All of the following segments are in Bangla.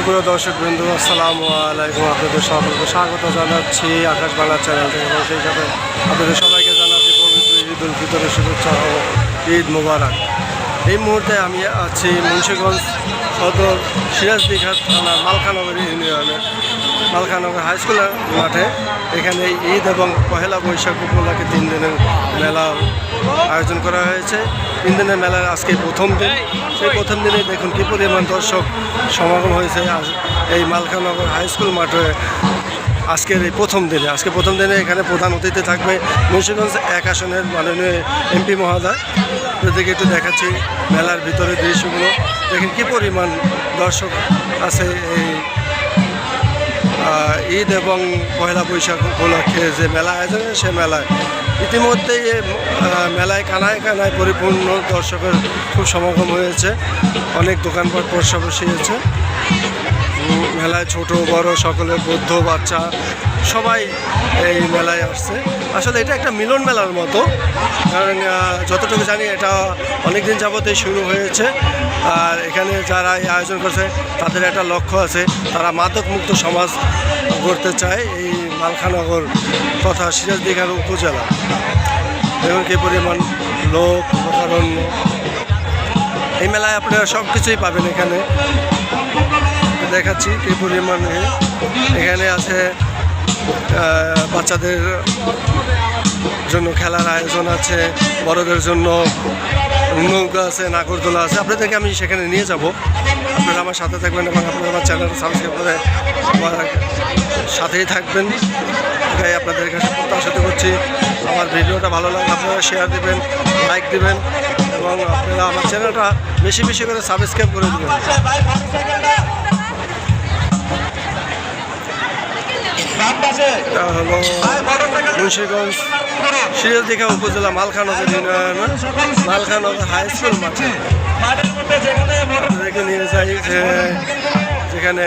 সুপ্রিয় দর্শক বিন্দু আসসালামু আলাইকুম। আপনাদের সকলকে স্বাগত জানাচ্ছি আকাশ বাংলা চ্যানেল থেকে। এবং সেই সাথে আপনাদের সবাইকে জানাচ্ছি পবিত্র ঈদ উল ফিতরের শুভেচ্ছা ও ঈদ মুবারক। এই মুহূর্তে আমি আছি মুন্সীগঞ্জ সদর সিরাজদিঘাট থানা মালখানগর ইউনিয়নের মালখানগর হাই স্কুলের মাঠে। এখানে ঈদ এবং পহেলা বৈশাখ উপলক্ষে তিন দিনের মেলা আয়োজন করা হয়েছে। তিন দিনের মেলার আজকে প্রথম দিন। সেই প্রথম দিনে দেখুন কী পরিমাণ দর্শক সমাগম হয়েছে। এই মালখানগর হাই স্কুল মাঠে আজকের এই প্রথম দিনে। আজকে প্রথম দিনে এখানে প্রধান অতিথি থাকবে মুন্সিগঞ্জ এক আসনের মাননীয় এমপি মহোদয়। ওদেরকে একটু দেখাচ্ছি মেলার ভিতরে দৃশ্যগুলো। দেখেন কী পরিমাণ দর্শক আছে এই uh, ঈদ এবং পয়লা বৈশাখ উপলক্ষে যে মেলা আয়োজন সে মেলায় ইতিমধ্যেই মেলায় কানায় কানায় পরিপূর্ণ দর্শকের খুব সমাগম হয়েছে। অনেক দোকানপাট পয়সা বসিয়েছে মেলায় ছোট, বড় সকলে বৌদ্ধ, বাচ্চা সবাই এই মেলায় আসছে। আসলে এটা একটা মিলন মেলার মতো, কারণ যতটুকু জানি এটা অনেক দিন যাবতেই শুরু হয়েছে। আর এখানে যারা এই আয়োজন করছে, তাদের একটা লক্ষ্য আছে, তারা মাদকমুক্ত সমাজ গড়তে চায় এই মালখানগর তথা সিরাজদিঘার উপজেলা। এবং কি পরিমাণ লোক লোকারণ্য এই মেলায় আপনারা সব কিছুই পাবেন এখানে। দেখাচ্ছি কি পরিমাণ এখানে আছে বাচ্চাদের জন্য খেলার আয়োজন আছে, বড়দের জন্য নৌকা আছে, নাগরদোলা আছে, আপনাদেরকে আমি সেখানে নিয়ে যাব। আপনারা আমার সাথে থাকবেন এবং আপনারা আমার চ্যানেল সাবস্ক্রাইব করে আমার সাথেই থাকবেন। তাই আপনাদের কাছে প্রত্যাশিত করছি। আমার ভিডিওটা ভালো লাগলে আপনারা শেয়ার দেবেন লাইক দেবেন এবং আপনারা আমার চ্যানেলটা বেশি বেশি করে সাবস্ক্রাইব করে দেবেন। মুন্সিগঞ্জ সিরাজদিঘা উপজেলা মালখানগর মালখানগর হাই স্কুল মাঠে। আপনাদেরকে নিয়ে যাই যে যেখানে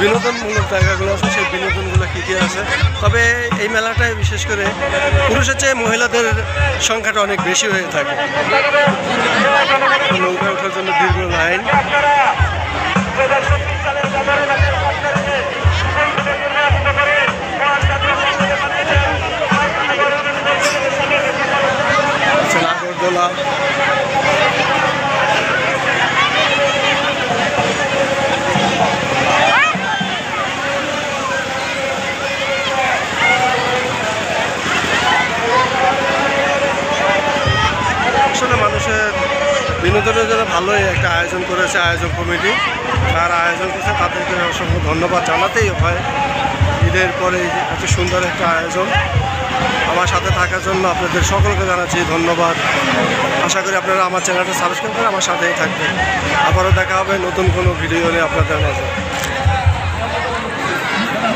বিনোদনমূলক জায়গাগুলো আছে সেই বিনোদনগুলো কী কী আছে? তবে এই মেলাটায় বিশেষ করে পুরুষের চেয়ে মহিলাদের সংখ্যাটা অনেক বেশি হয়ে থাকে। নৌকা ওঠার জন্য দীর্ঘ লাইন। বিনোদনের জন্য ভালোই একটা আয়োজন করেছে আয়োজক কমিটি। যারা আয়োজন করেছে তাদেরকে অসংখ্য ধন্যবাদ জানাতেই হয়। ঈদের পরে এত সুন্দর একটা আয়োজন। আমার সাথে থাকার জন্য আপনাদের সকলকে জানাচ্ছি ধন্যবাদ। আশা করি আপনারা আমার চ্যানেলটা সাবস্ক্রাইব করে আমার সাথেই থাকবেন। আবারও দেখা হবে নতুন কোনো ভিডিও নিয়ে আপনাদের মাঝে।